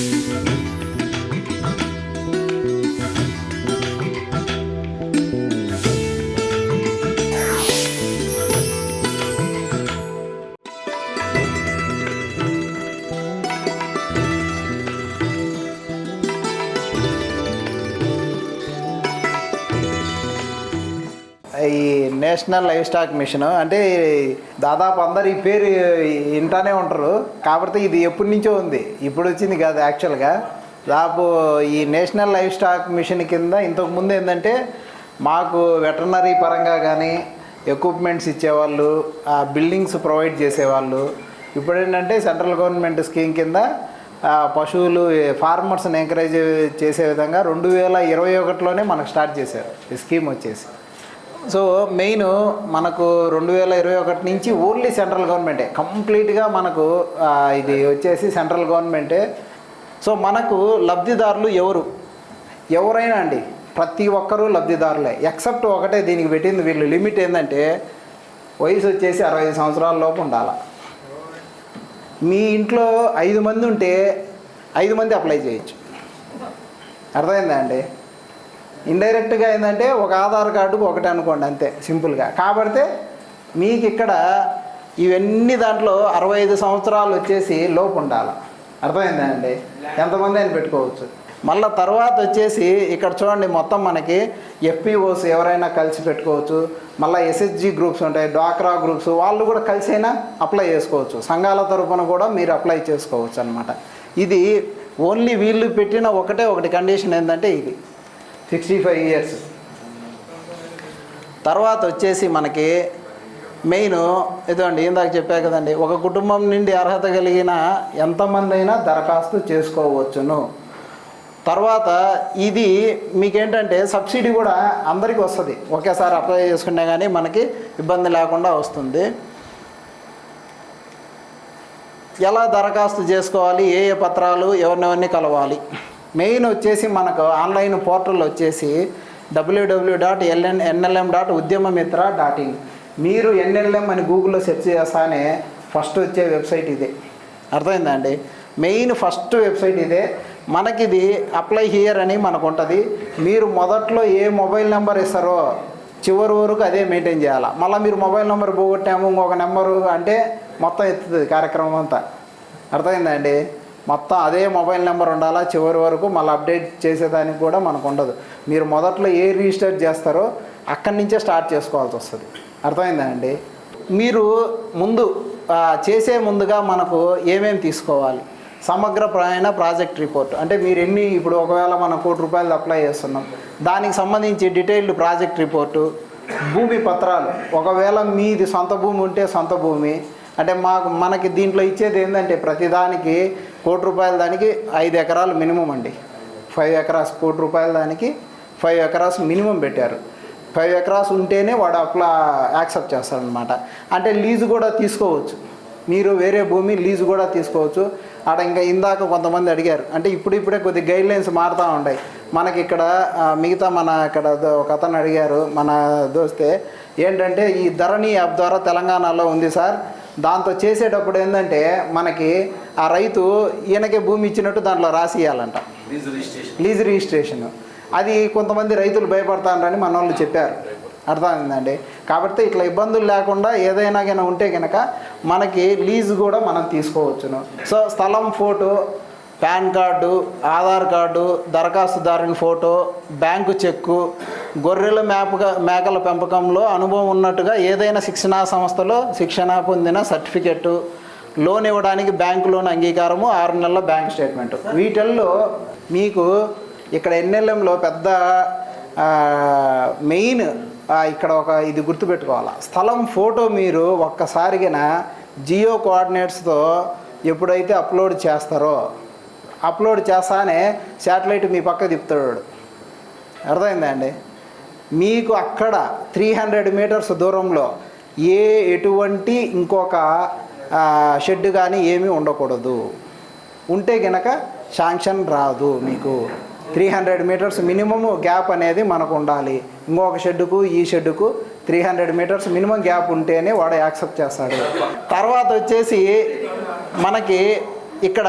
ఈ national life stock machine. అంటే దాదాపు అందరు ఈ పేరు వింటానే ఉంటారు. కాబట్టి ఇది ఎప్పటి నుంచో ఉంది. ఇప్పుడు వచ్చింది కాదు యాక్చువల్గా దాదాపు ఈ నేషనల్ లైఫ్ స్టాక్ మిషన్ కింద ఇంతకుముందు ఏంటంటే మాకు వెటర్నరీ పరంగా కానీ ఎక్విప్మెంట్స్ ఇచ్చేవాళ్ళు ఆ బిల్డింగ్స్ ప్రొవైడ్ చేసేవాళ్ళు. ఇప్పుడు ఏంటంటే సెంట్రల్ గవర్నమెంట్ స్కీమ్ కింద పశువులు ఫార్మర్స్ని ఎంకరేజ్ చేసే విధంగా రెండు వేల ఇరవై ఒకటిలోనే మనకు స్టార్ట్ చేశారు. ఈ స్కీమ్ వచ్చేసి. సో మెయిన్ మనకు రెండు వేల ఇరవై ఒకటి నుంచి ఓన్లీ సెంట్రల్ గవర్నమెంటే. కంప్లీట్గా మనకు ఇది వచ్చేసి సెంట్రల్ గవర్నమెంటే. సో మనకు లబ్ధిదారులు ఎవరు? ఎవరైనా అండి ప్రతి ఒక్కరూ లబ్ధిదారులే. ఎక్సెప్ట్ ఒకటే దీనికి పెట్టింది వీళ్ళు. లిమిట్ ఏంటంటే వయసు వచ్చేసి అరవై ఐదు సంవత్సరాల లోపు ఉండాలి. మీ ఇంట్లో ఐదు మంది ఉంటే ఐదు మంది అప్లై చేయొచ్చు. అర్థమైందా అండి? ఇండైరెక్ట్గా ఏంటంటే ఒక ఆధార్ కార్డుకు ఒకటి అనుకోండి అంతే సింపుల్గా. కాబట్టి మీకు ఇక్కడ ఇవన్నీ దాంట్లో అరవై ఐదు సంవత్సరాలు వచ్చేసి లోపు ఉండాలి. అర్థమైందా అండి? ఎంతమంది అయినా పెట్టుకోవచ్చు. మళ్ళీ తర్వాత వచ్చేసి ఇక్కడ చూడండి మొత్తం మనకి ఎఫ్పిఓస్ ఎవరైనా కలిసి పెట్టుకోవచ్చు. మళ్ళీ ఎస్ఎస్జి గ్రూప్స్ ఉంటాయి డ్వాక్రా గ్రూప్స్ వాళ్ళు కూడా కలిసి అయినా అప్లై చేసుకోవచ్చు. సంఘాల తరఫున కూడా మీరు అప్లై చేసుకోవచ్చు అనమాట ఇది ఓన్లీ వీళ్ళు పెట్టిన ఒకటే ఒకటి కండిషన్ ఏంటంటే ఇది. Sixty five years. తర్వాత వచ్చేసి మనకి మెయిన్ ఇదండి ఇందాక చెప్పా కదండి ఒక కుటుంబం నుండి అర్హత కలిగిన ఎంతమంది అయినా దరఖాస్తు చేసుకోవచ్చును. తర్వాత ఇది మీకేంటంటే సబ్సిడీ కూడా అందరికీ వస్తుంది. ఒకేసారి అప్లై చేసుకున్నా కానీ మనకి ఇబ్బంది లేకుండా వస్తుంది. ఎలా దరఖాస్తు చేసుకోవాలి ఏ ఏ పత్రాలు ఎవరినెవరిని కలవాలి? మెయిన్ వచ్చేసి మనకు ఆన్లైన్ పోర్టల్ వచ్చేసి WWW dot LN NLM dot Udyamimitra dot in మీరు ఎన్ఎల్ఎం అని గూగుల్లో సెర్చ్ చేస్తానే ఫస్ట్ వచ్చే వెబ్సైట్ ఇదే. అర్థమైందా అండి? మెయిన్ ఫస్ట్ వెబ్సైట్ ఇదే. మనకిది అప్లై హియర్ అని మనకు ఉంటుంది మీరు మొదట్లో ఏ మొబైల్ నెంబర్ ఇస్తారో చివరి వరకు అదే మెయింటైన్ చేయాలి. మళ్ళీ మీరు మొబైల్ నెంబర్ పోగొట్టాము ఇంకొక నెంబరు అంటే మొత్తం ఎత్తుతుంది కార్యక్రమం అంతా. అర్థమైందా అండి? మొత్తం అదే మొబైల్ నెంబర్ ఉండాలా? చివరి వరకు మళ్ళీ అప్డేట్ చేసేదానికి కూడా మనకు ఉండదు. మీరు మొదట్లో ఏ రిజిస్టర్ చేస్తారో అక్కడి నుంచే స్టార్ట్ చేసుకోవాల్సి వస్తుంది. అర్థమైందా అండి? మీరు ముందు చేసే ముందుగా మనకు ఏమేమి తీసుకోవాలి? సమగ్ర ప్రయాణ ప్రాజెక్ట్ రిపోర్ట్. అంటే మీరు ఎన్ని ఇప్పుడు ఒకవేళ మనం కోటి రూపాయలు అప్లై చేస్తున్నాం. దానికి సంబంధించి డీటెయిల్డ్ ప్రాజెక్ట్ రిపోర్టు భూమి పత్రాలు. ఒకవేళ మీది సొంత భూమి ఉంటే సొంత భూమి. అంటే మాకు మనకి దీంట్లో ఇచ్చేది ఏంటంటే ప్రతిదానికి కోటి రూపాయల దానికి ఐదు ఎకరాలు మినిమం అండి. ఫైవ్ ఎకరాస్ కోటి రూపాయల దానికి ఫైవ్ ఎకరాస్ మినిమం పెట్టారు. ఫైవ్ ఎకరాస్ ఉంటేనే వాడు అప్లా యాక్సెప్ట్ చేస్తాడనమాట అంటే లీజు కూడా తీసుకోవచ్చు. మీరు వేరే భూమి లీజు కూడా తీసుకోవచ్చు. ఆడ ఇంకా ఇందాక కొంతమంది అడిగారు. అంటే ఇప్పుడు ఇప్పుడే కొద్ది గైడ్ లైన్స్ మారుతూ ఉంటాయి మనకి ఇక్కడ మిగతా మన ఇక్కడ ఒక అతను అడిగారు మన దోస్తే ఏంటంటే ఈ ధరణి యాప్ ద్వారా తెలంగాణలో ఉంది సార్. దాంతో చేసేటప్పుడు ఏంటంటే మనకి ఆ రైతు ఈయనకే భూమి ఇచ్చినట్టు దాంట్లో రాసి ఇవ్వాలంట లీజ్ రిజిస్ట్రేషన్ అది కొంతమంది రైతులు భయపడతారని మన వాళ్ళు చెప్పారు. అర్థమైందండి? కాబట్టి ఇట్లా ఇబ్బందులు లేకుండా ఏదైనా కానీ ఉంటే కనుక మనకి లీజ్ కూడా మనం తీసుకోవచ్చును. సో స్థలం photo PAN card Aadhaar card దరఖాస్తుదారుని photo bank cheque గొర్రెల మేపక మేకల పెంపకంలో అనుభవం ఉన్నట్టుగా ఏదైనా శిక్షణా సంస్థలో శిక్షణ పొందిన సర్టిఫికెట్టు లోన్ ఇవ్వడానికి బ్యాంకు లోన్ అంగీకారము ఆరు నెలల బ్యాంక్ స్టేట్మెంట్. వీటిల్లో మీకు ఇక్కడ ఎన్ఎల్ఎంలో పెద్ద మెయిన్ ఇక్కడ ఒక ఇది గుర్తుపెట్టుకోవాలి. స్థలం ఫోటో మీరు ఒక్కసారిగా జియో కోఆర్డినేట్స్తో ఎప్పుడైతే అప్లోడ్ చేస్తారో అప్లోడ్ చేస్తానే శాటిలైట్ మీ పక్క తిప్పుతాడు అర్థమైందా అండి? మీకు అక్కడ త్రీ హండ్రెడ్ మీటర్స్ దూరంలో ఏ ఎటువంటి ఇంకొక షెడ్ కానీ ఏమీ ఉండకూడదు. ఉంటే గనక శాంక్షన్ రాదు మీకు. Three hundred metres minimum gap అనేది మనకు ఉండాలి. ఇంకొక షెడ్డుకు ఈ షెడ్డుకు three hundred metres minimum gap ఉంటేనే వాడు యాక్సెప్ట్ చేస్తాడు. తర్వాత వచ్చేసి మనకి ఇక్కడ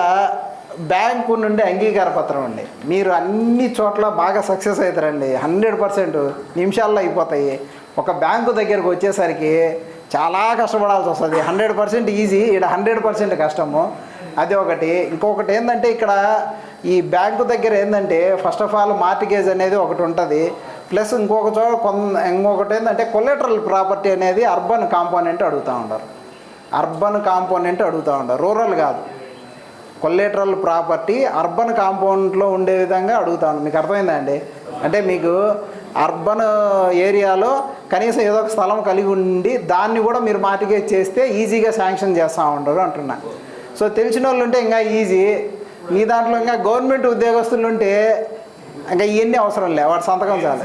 బ్యాంకు నుండి అంగీకార పత్రం అండి. మీరు అన్ని చోట్ల బాగా సక్సెస్ అవుతారండి. హండ్రెడ్ పర్సెంట్ నిమిషాల్లో అయిపోతాయి. ఒక బ్యాంకు దగ్గరకు వచ్చేసరికి చాలా కష్టపడాల్సి వస్తుంది. హండ్రెడ్ పర్సెంట్ ఈజీ ఇక్కడ హండ్రెడ్ పర్సెంట్ కష్టము. అది ఒకటి. ఇంకొకటి ఏంటంటే ఇక్కడ ఈ బ్యాంకు దగ్గర ఏంటంటే ఫస్ట్ ఆఫ్ ఆల్ మార్టిగేజ్ అనేది ఒకటి ఉంటుంది. ప్లస్ ఇంకొక చోట కొంత ఇంకొకటి ఏంటంటే కొలెటరల్ ప్రాపర్టీ అనేది అర్బన్ కాంపోనెంట్ అడుగుతూ ఉంటారు. అర్బన్ కాంపోనెంట్ అడుగుతూ ఉంటారు. రూరల్ కాదు. కొల్లేటరల్ ప్రాపర్టీ అర్బన్ కాంపౌండ్లో ఉండే విధంగా అడుగుతాను. మీకు అర్థమైందా అండి? అంటే మీకు అర్బన్ ఏరియాలో కనీసం ఏదో ఒక స్థలం కలిగి ఉండి దాన్ని కూడా మీరు మార్టిగేజ్ చేస్తే ఈజీగా శాంక్షన్ చేస్తూ ఉంటారు అంటున్నా. సో తెలిసిన వాళ్ళు ఉంటే ఇంకా ఈజీ. మీ దాంట్లో ఇంకా గవర్నమెంట్ ఉద్యోగస్తులు ఉంటే ఇంకా ఇవన్నీ అవసరం లే వాడు సంతకం చాలు.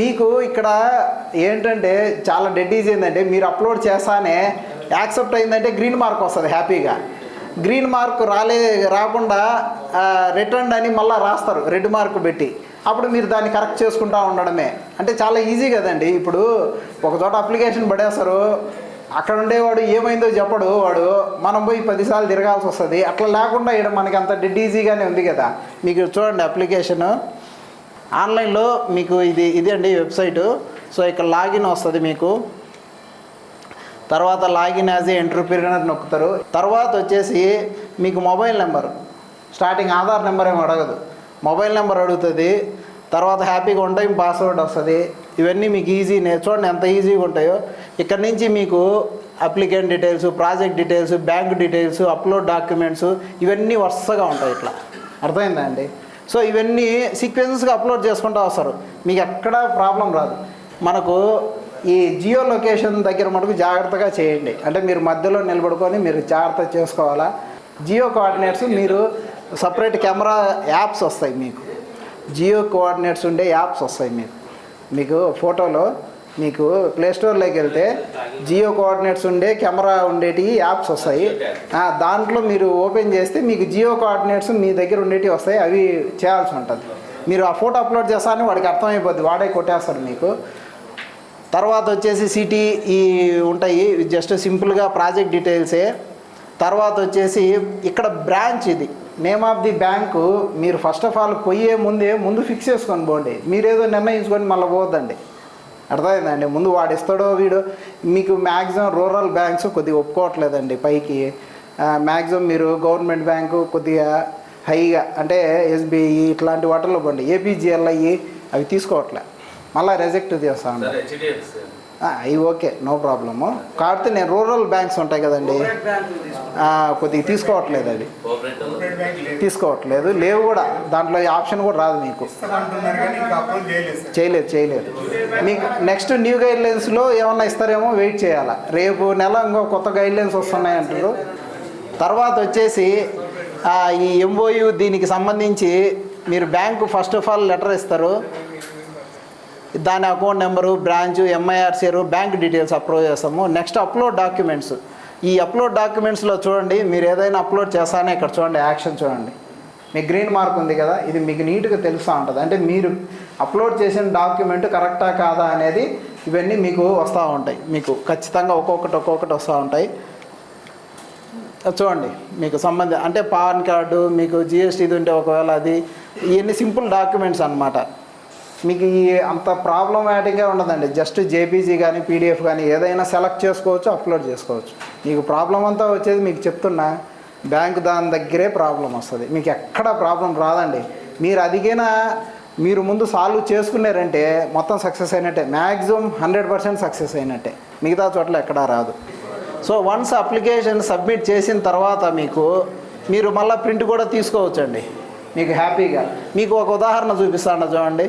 మీకు ఇక్కడ ఏంటంటే చాలా డెడ్ ఈజీ ఏంటంటే మీరు అప్లోడ్ చేస్తానే యాక్సెప్ట్ అయిందంటే గ్రీన్ మార్క్ వస్తుంది హ్యాపీగా. గ్రీన్ మార్క్ రాలే రాకుండా రిటర్న్ అని మళ్ళీ రాస్తారు రెడ్ మార్క్ పెట్టి. అప్పుడు మీరు దాన్ని కరెక్ట్ చేసుకుంటా ఉండడమే. అంటే చాలా ఈజీ కదండి. ఇప్పుడు ఒక చోట అప్లికేషన్ పడేస్తారు అక్కడ ఉండేవాడు ఏమైందో చెప్పడు. వాడు మనం పోయి పదిసార్లు తిరగాల్సి వస్తుంది. అట్లా లేకుండా ఇక్కడ మనకి అంత డెడ్ ఈజీగానే ఉంది కదా. మీకు చూడండి అప్లికేషన్ ఆన్లైన్లో మీకు ఇది ఇది అండి వెబ్సైటు సో ఇక్కడ లాగిన్ వస్తుంది మీకు. తర్వాత లాగిన్ యాజ్ ఏ ఎంటర్ప్రీనర్ నొక్కుతారు. తర్వాత వచ్చేసి మీకు mobile number. Starting Aadhaar number ఏమి అడగదు. మొబైల్ నెంబర్ అడుగుతుంది. తర్వాత హ్యాపీగా వన్ టైం పాస్వర్డ్ వస్తుంది. ఇవన్నీ మీకు ఈజీ చూడండి ఎంత ఈజీగా ఉంటాయో. ఇక్కడ నుంచి మీకు applicant details project details bank details upload documents ఇవన్నీ వరుసగా ఉంటాయి ఇట్లా. అర్థమైందా అండి? సో ఇవన్నీ సీక్వెన్సెస్గా అప్లోడ్ చేసుకుంటూ వస్తారు. మీకు ఎక్కడ ప్రాబ్లం రాదు. మనకు ఈ జియో లొకేషన్ దగ్గర మటుకు జాగ్రత్తగా చేయండి. అంటే మీరు మధ్యలో నిలబడుకొని మీరు జాగ్రత్త చేసుకోవాలా? జియో కోఆర్డినేట్స్ మీరు సపరేట్ కెమెరా యాప్స్ వస్తాయి మీకు. జియో కోఆర్డినేట్స్ ఉండే యాప్స్ వస్తాయి మీకు. మీకు ఫోటోలో మీకు ప్లే స్టోర్లోకి వెళ్తే జియో కోఆర్డినేట్స్ ఉండే కెమెరా ఉండేటివి యాప్స్ వస్తాయి. దాంట్లో మీరు ఓపెన్ చేస్తే మీకు జియో కోఆర్డినేట్స్ మీ దగ్గర ఉండేటివి వస్తాయి. అవి చేయాల్సి ఉంటుంది. మీరు ఆ ఫోటో అప్లోడ్ చేస్తారని వాడికి అర్థమైపోద్ది. వాడే కొట్టేస్తాడు మీకు. తర్వాత వచ్చేసి సిటీ ఈ ఉంటాయి జస్ట్ సింపుల్గా ప్రాజెక్ట్ డీటెయిల్సే. తర్వాత వచ్చేసి ఇక్కడ బ్రాంచ్ ఇది. నేమ్ ఆఫ్ ది బ్యాంకు మీరు ఫస్ట్ ఆఫ్ ఆల్ పోయే ముందే ముందు ఫిక్స్ చేసుకొని పోండి. మీరేదో నిర్ణయించుకొని మళ్ళీ పోవద్దండి. అర్థమైందండి? ముందు వాడు ఇస్తాడో వీడు? మీకు మ్యాక్సిమం రూరల్ బ్యాంక్స్ కొద్దిగా ఒప్పుకోవట్లేదండి పైకి. మ్యాక్సిమం మీరు గవర్నమెంట్ బ్యాంకు కొద్దిగా హైగా అంటే ఎస్బీఐ ఇట్లాంటి వాటిల్లో పోండి. ఏపీజీఎల్ఐ అవి తీసుకోవట్లే. మళ్ళీ రిజెక్ట్ చేస్తా సార్ ఉంటాను హెచ్డిఎఫ్సి అవి ఓకే నో ప్రాబ్లము కాకపోతే నేను రూరల్ బ్యాంక్స్ ఉంటాయి కదండి. ఆ, కొద్దిగా తీసుకోవట్లేదు అవి కోఆపరేటివ్ తీసుకోవట్లేదు. లేవు కూడా. దాంట్లో ఈ ఆప్షన్ కూడా రాదు మీకు. అంటున్నారు కానీ ఇంకా అప్లోడ్ చేయలేదు చేయలేదు మీకు నెక్స్ట్ న్యూ గైడ్ లైన్స్లో ఏమన్నా ఇస్తారేమో వెయిట్ చేయాలా. రేపు నెల ఇంకో కొత్త గైడ్ లైన్స్ వస్తున్నాయి అంటారు తర్వాత వచ్చేసి ఆ, ఈ ఎంఓయు దీనికి సంబంధించి మీరు bank first of all letter ఇస్తారు. దాని account number branch MIRCR bank details upload చేస్తాము. Next upload documents. ఈ అప్లోడ్ డాక్యుమెంట్స్లో చూడండి మీరు ఏదైనా అప్లోడ్ చేస్తానే ఇక్కడ చూడండి యాక్షన్ చూడండి. మీకు గ్రీన్ మార్క్ ఉంది కదా ఇది మీకు నీట్గా తెలుస్తూ ఉంటుంది. అంటే మీరు అప్లోడ్ చేసిన డాక్యుమెంట్ కరెక్టా కాదా అనేది ఇవన్నీ మీకు వస్తూ ఉంటాయి. మీకు ఖచ్చితంగా ఒక్కొక్కటి ఒక్కొక్కటి వస్తూ ఉంటాయి. చూడండి మీకు సంబంధం అంటే పాన్ కార్డు మీకు జిఎస్టీది ఉంటే ఒకవేళ అది ఇవన్నీ సింపుల్ డాక్యుమెంట్స్ అనమాట మీకు ఈ అంత ప్రాబ్లమాటిక్గా ఉండదండి. జస్ట్ జేపీజీ కానీ పీడిఎఫ్ కానీ ఏదైనా సెలెక్ట్ చేసుకోవచ్చు అప్లోడ్ చేసుకోవచ్చు. మీకు ప్రాబ్లం అంతా వచ్చేది మీకు చెప్తున్నా బ్యాంక్ దాని దగ్గరే ప్రాబ్లం వస్తుంది. మీకు ఎక్కడ ప్రాబ్లం రాదండి. మీరు అదిగైనా మీరు ముందు సాల్వ్ చేసుకున్నారంటే మొత్తం సక్సెస్ అయినట్టే. మ్యాక్సిమం హండ్రెడ్ పర్సెంట్ సక్సెస్ అయినట్టే. మిగతా చోట్ల ఎక్కడా రాదు. సో వన్స్ అప్లికేషన్ సబ్మిట్ చేసిన తర్వాత మీకు మీరు మళ్ళీ ప్రింట్ కూడా తీసుకోవచ్చండి. మీకు హ్యాపీగా మీకు ఒక ఉదాహరణ చూపిస్తాను చూడండి.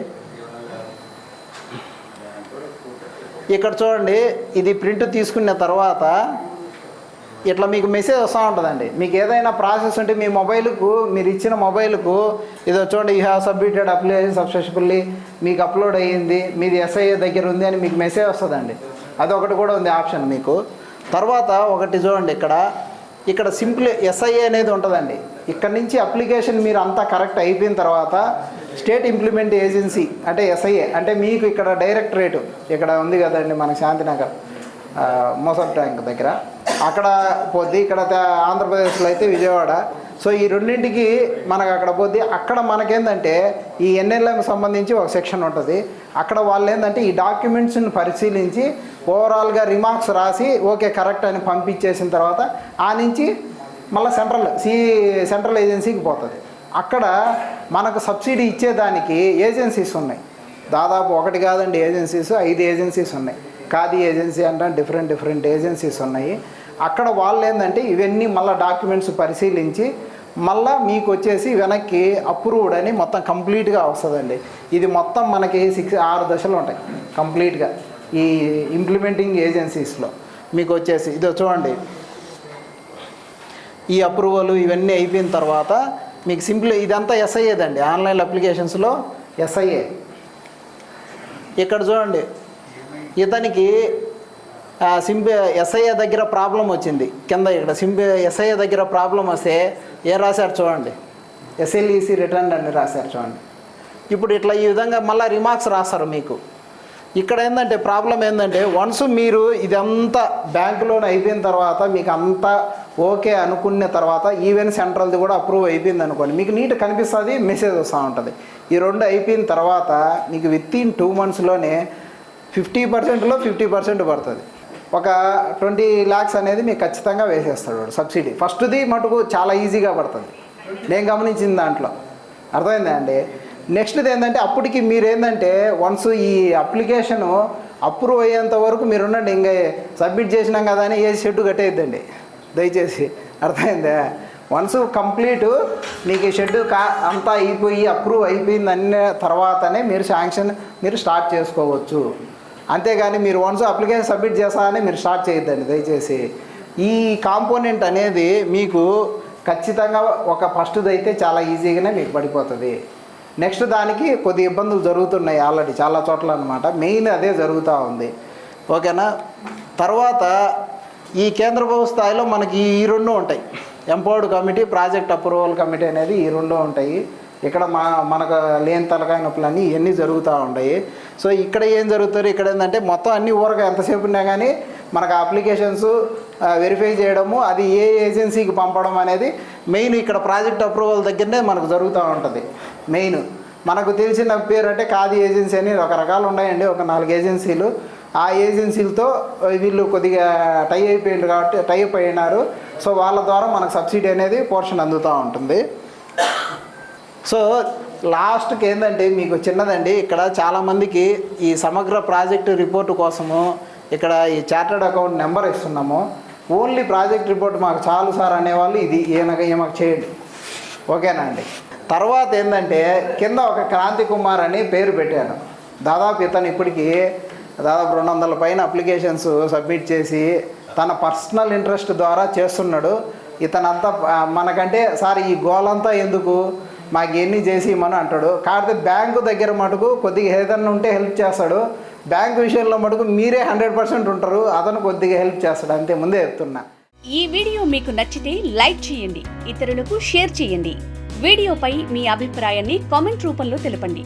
ఇక్కడ చూడండి ఇది ప్రింట్ తీసుకున్న తర్వాత ఇట్లా మీకు మెసేజ్ వస్తూ ఉంటుందండి. మీకు ఏదైనా ప్రాసెస్ ఉంటే మీ మొబైల్కు మీరు ఇచ్చిన మొబైల్కు ఇది చూడండి you have submitted application successfully మీకు అప్లోడ్ అయ్యింది మీది ఎస్ఐఏ దగ్గర ఉంది అని మీకు మెసేజ్ వస్తుందండి. అదొకటి కూడా ఉంది ఆప్షన్ మీకు. తర్వాత ఒకటి చూడండి ఇక్కడ. ఇక్కడ సింపుల్ ఎస్ఐఏ అనేది ఉంటుందండి. ఇక్కడ నుంచి అప్లికేషన్ మీరు అంతా కరెక్ట్ అయిపోయిన తర్వాత స్టేట్ ఇంప్లిమెంట్ ఏజెన్సీ అంటే ఎస్ఐఏ అంటే మీకు ఇక్కడ డైరెక్టరేట్ ఇక్కడ ఉంది కదండి మన శాంతినగర్ మోసర్ ట్యాంక్ దగ్గర. అక్కడ పోద్ది ఇక్కడ ఆంధ్రప్రదేశ్లో అయితే విజయవాడ. సో ఈ రెండింటికి మనకు అక్కడ పోద్ది. అక్కడ మనకేందంటే ఈ ఎన్ఎల్ఎం సంబంధించి ఒక సెక్షన్ ఉంటుంది. అక్కడ వాళ్ళు ఏంటంటే ఈ డాక్యుమెంట్స్ని పరిశీలించి ఓవరాల్గా రిమార్క్స్ రాసి ఓకే కరెక్ట్ అని పంపించేసిన తర్వాత ఆ నుంచి మళ్ళీ సెంట్రల్ సి సెంట్రల్ ఏజెన్సీకి పోతుంది. అక్కడ మనకు సబ్సిడీ ఇచ్చేదానికి ఏజెన్సీస్ ఉన్నాయి. దాదాపు ఒకటి కాదండి ఏజెన్సీస్ ఐదు ఏజెన్సీస్ ఉన్నాయి. ఖాదీ ఏజెన్సీ అంటే డిఫరెంట్ డిఫరెంట్ ఏజెన్సీస్ ఉన్నాయి. అక్కడ వాళ్ళు ఏంటంటే ఇవన్నీ మళ్ళీ డాక్యుమెంట్స్ పరిశీలించి మళ్ళా మీకు వచ్చేసి వెనక్కి అప్రూవ్డ్ అని మొత్తం కంప్లీట్గా వస్తుందండి. ఇది మొత్తం మనకి సిక్స్ ఆరు దశలు ఉంటాయి కంప్లీట్గా ఈ ఇంప్లిమెంటింగ్ ఏజెన్సీస్లో మీకు వచ్చేసి ఇది చూడండి. ఈ అప్రూవల్ ఇవన్నీ అయిపోయిన తర్వాత మీకు సింపుల్ ఇదంతా ఎస్ఐఏదండి ఆన్లైన్ అప్లికేషన్స్లో ఎస్ఐఏ ఇక్కడ చూడండి. ఇతనికి సింపి ఎస్ఐఏ దగ్గర ప్రాబ్లం వచ్చింది. కింద ఇక్కడ సింపి ఎస్ఐఏ దగ్గర ప్రాబ్లం వస్తే ఏం రాశారు చూడండి. ఎస్ఎల్ఈసి రిటర్న్ అని రాశారు చూడండి. ఇప్పుడు ఇట్లా ఈ విధంగా మళ్ళీ రిమార్క్స్ రాస్తారు మీకు. ఇక్కడ ఏంటంటే ప్రాబ్లం ఏంటంటే వన్స్ మీరు ఇదంతా బ్యాంకులోనే అయిపోయిన తర్వాత మీకు అంతా ఓకే అనుకున్న తర్వాత ఈవెన్ సెంట్రల్ది కూడా అప్రూవ్ అయిపోయింది అనుకోండి. మీకు నీట్ కనిపిస్తుంది మెసేజ్ వస్తూ ఉంటుంది. ఈ రెండు అయిపోయిన తర్వాత మీకు విత్ ఇన్ టూ మంత్స్లోనే ఫిఫ్టీ పర్సెంట్లో ఫిఫ్టీ పర్సెంట్ పడుతుంది. ఒక ట్వంటీ ల్యాక్స్ అనేది మీకు ఖచ్చితంగా వేసేస్తాడు వాడు సబ్సిడీ ఫస్ట్ది మటుకు చాలా ఈజీగా పడుతుంది. నేను గమనించిన దాంట్లో. అర్థమైందా అండి? నెక్స్ట్ది ఏంటంటే అప్పటికి మీరు ఏంటంటే వన్స్ ఈ అప్లికేషను అప్రూవ్ అయ్యేంత వరకు మీరు ఉండండి ఇంకా సబ్మిట్ చేసినాం కదా అని ఏ షెడ్ కట్టేద్దండి దయచేసి అర్థమైందా? వన్స్ కంప్లీట్ మీకు ఈ షెడ్ కా అంతా అయిపోయి అప్రూవ్ అయిపోయింది అన్న తర్వాతనే మీరు శాంక్షన్ మీరు స్టార్ట్ చేసుకోవచ్చు. అంతేగాని మీరు వన్స్ అప్లికేషన్ సబ్మిట్ చేస్తానని మీరు స్టార్ట్ చేయొద్దండి దయచేసి. ఈ కాంపోనెంట్ అనేది మీకు ఖచ్చితంగా ఒక ఫస్ట్ది అయితే చాలా ఈజీగానే మీకు పడిపోతుంది. నెక్స్ట్ దానికి కొద్ది ఇబ్బందులు జరుగుతున్నాయి ఆల్రెడీ చాలా చోట్ల అనమాట మెయిన్ అదే జరుగుతూ ఉంది. ఓకేనా? తర్వాత ఈ కేంద్ర ప్రభుత్వ స్థాయిలో మనకి ఈ రెండు ఉంటాయి. Empowered committee project approval committee అనేది ఈ రెండు ఉంటాయి. ఇక్కడ మా మనకు లేని తలకాయ నొప్పులన్నీ ఇవన్నీ జరుగుతూ ఉంటాయి. సో ఇక్కడ ఏం జరుగుతారు? ఇక్కడ ఏంటంటే మొత్తం అన్ని ఊరక ఎంతసేపు ఉన్నా కానీ మనకు అప్లికేషన్స్ వెరిఫై చేయడము అది ఏ ఏజెన్సీకి పంపడం అనేది మెయిన్ ఇక్కడ ప్రాజెక్ట్ అప్రూవల్ దగ్గరనే మనకు జరుగుతూ ఉంటుంది. మెయిన్ మనకు తెలిసిన పేరు అంటే ఖాదీ ఏజెన్సీ అని రకరకాలు ఉన్నాయండి. ఒక నాలుగు ఏజెన్సీలు. ఆ ఏజెన్సీలతో వీళ్ళు కొద్దిగా టై అయిపోయింది కాబట్టి టై అప్ అయినారు సో వాళ్ళ ద్వారా మనకు సబ్సిడీ అనేది పోర్షన్ అందుతూ ఉంటుంది. సో లాస్ట్కి ఏంటంటే మీకు చిన్నదండి ఇక్కడ చాలామందికి ఈ సమగ్ర ప్రాజెక్టు రిపోర్టు కోసము ఇక్కడ ఈ చార్టర్డ్ అకౌంట్ నెంబర్ ఇస్తున్నాము. ఓన్లీ ప్రాజెక్ట్ రిపోర్ట్ మాకు చాలు సార్ అనేవాళ్ళు ఇది ఈయనక ఈమెకు చేయండి. ఓకేనా అండి? తర్వాత ఏంటంటే కింద ఒక క్రాంతి కుమార్ అని పేరు పెట్టాను. దాదాపు ఇతను ఇప్పటికీ దాదాపు రెండు వందల పైన అప్లికేషన్స్ సబ్మిట్ చేసి తన పర్సనల్ ఇంట్రెస్ట్ ద్వారా చేస్తున్నాడు. ఇతనంతా మనకంటే సార్ ఈ గోలంతా ఎందుకు? మాకు ఎన్ని చేసి ఇమ్మని అంటాడు. కాకపోతే బ్యాంకు దగ్గర మటుకు కొద్దిగా ఏదన్నా ఉంటే హెల్ప్ చేస్తాడు. బ్యాంక్ విషయంలో మటుకు మీరే హండ్రెడ్ పర్సెంట్ ఉంటారు. అతను కొద్దిగా హెల్ప్ చేస్తాడు. అంతే ముందే చెప్తున్నా. ఈ వీడియో మీకు నచ్చితే లైక్ చేయండి. ఇతరులకు షేర్ చేయండి. వీడియోపై మీ అభిప్రాయాన్ని కామెంట్ రూపంలో తెలపండి.